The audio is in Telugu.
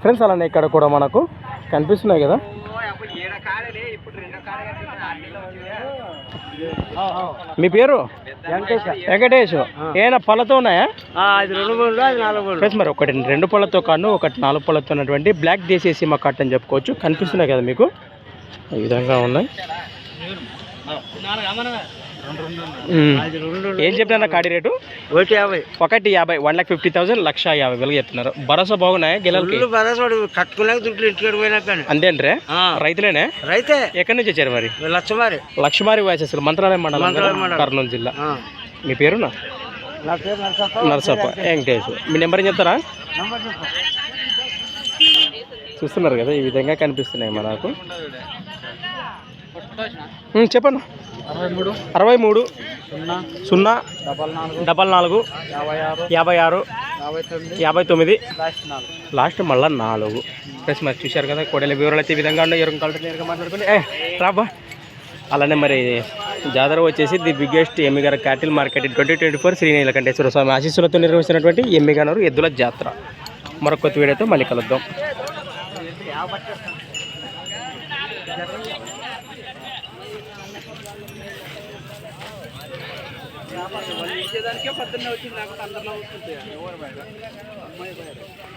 ఫ్రెండ్స్ అలానే ఇక్కడ కూడా మనకు కనిపిస్తున్నాయి కదా? మీ పేరు? వెంకటేష్. ఏమైనా పళ్ళతో ఉన్నాయా? ఫ్రెండ్స్ మరి ఒకటి రెండు పళ్ళతో కాను ఒకటి నాలుగు పళ్ళతో ఉన్నటువంటి బ్లాక్ దేశీయ మా కట్ అని చెప్పుకోవచ్చు. కనిపిస్తున్నాయి కదా మీకు? ఈ విధంగా ఉన్నాయి. ఏం చెప్పినా కాడి రేటు? ఒకటి యాభై. ఒకటి యాభై వన్ లాక్ ఫిఫ్టీ థౌసండ్ లక్ష యాభై వేలు చెప్తున్నారు. భరోసా బాగున్నాయా భరోసాడు కట్టుకున్నాక దుడ్లు ఇంటికి పోయినా కానీ. అంతేంట్రే ఆ. రైతులేనే? రైతే. ఎక్కడి నుంచి వచ్చారు మరి? లక్షమారి. లక్ష్మారి వాయిస్ అసలు మంత్రాలయం మండలం. కర్నూలు జిల్లా. మీ పేరునా? నరసప్ప. వెంకటేష్. మీ నెంబర్ ఏం చెప్తారా. చూస్తున్నారు కదా ఈ విధంగా కనిపిస్తున్నాయి మనకు. చెప్పండి అరవై మూడు. సున్నా. సున్నా. డబల్ నాలుగు. యాభై ఆరు. యాభై తొమ్మిది. లాస్ట్ మళ్ళా నాలుగు. ప్లస్ మరి చూశారు కదా కోడెల వివరాలు అయితే ఈ విధంగా ఉన్నాయి. ఎవరికి కలిసి నేరుగా మాట్లాడుకుని ఏ రాబా. అలానే మరి జాతర వచ్చేసి the biggest Emmiganur cattle market twenty twenty four Shri Neelakanteshwara Swamy ఆశీస్సులతో నిర్వహిస్తున్నటువంటి ఎమ్మిగానూరు ఎద్దుల జాతర. మరొక కొత్త వీడియోతో మళ్ళీ కలుద్దాం. ఇచ్చేదానికే పొద్దున్నే వచ్చింది లేకపోతే అందరిలో బయట అమ్మాయి